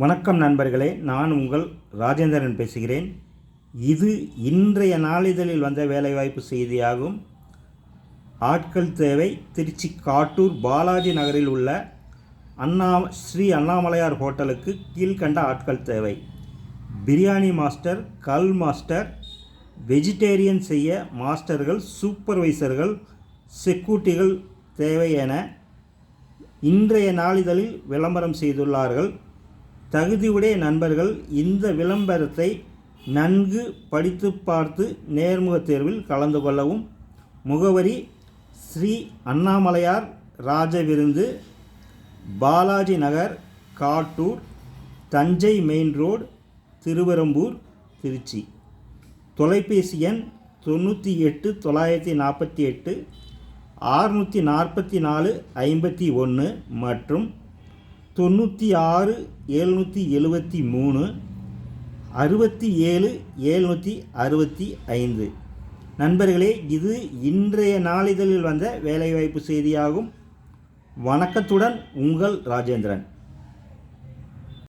வணக்கம் நண்பர்களே நான் உங்கள் ராஜேந்திரன் பேசுகிறேன். இது இன்றைய நாளிதழில் வந்த வேலைவாய்ப்பு செய்தியாகும். ஆட்கள் தேவை திருச்சி காட்டூர் பாலாஜி நகரில் உள்ள அண்ணா ஸ்ரீ அண்ணாமலையார் ஹோட்டலுக்கு கீழ்கண்ட ஆட்கள் தேவை. பிரியாணி மாஸ்டர் கல் மாஸ்டர் வெஜிடேரியன் செய்ய மாஸ்டர்கள் சூப்பர்வைசர்கள் செக்யூரிட்டிகள் தேவை என இன்றைய நாளிதழில் விளம்பரம் செய்துள்ளார்கள். தகுதியுடைய நண்பர்கள் இந்த விளம்பரத்தை நன்கு படித்து பார்த்து நேர்முக தேர்வில் கலந்து கொள்ளவும். முகவரி ஸ்ரீ அண்ணாமலையார் ராஜவிருந்து பாலாஜி நகர் காட்டூர் தஞ்சை மெயின் ரோடு திருவெரும்பூர் திருச்சி. தொலைபேசி எண் தொண்ணூற்றி எட்டு தொள்ளாயிரத்தி நாற்பத்தி எட்டு ஆறுநூற்றி நாற்பத்தி நாலு ஐம்பத்தி ஒன்று மற்றும் தொண்ணூற்றி ஆறு எழுநூற்றி எழுபத்தி மூணு அறுபத்தி ஏழு எழுநூற்றி அறுபத்தி ஐந்து. நண்பர்களே இது இன்றைய நாளிதழில் வந்த வேலைவாய்ப்பு செய்தியாகும். வணக்கத்துடன் உங்கள் ராஜேந்திரன்.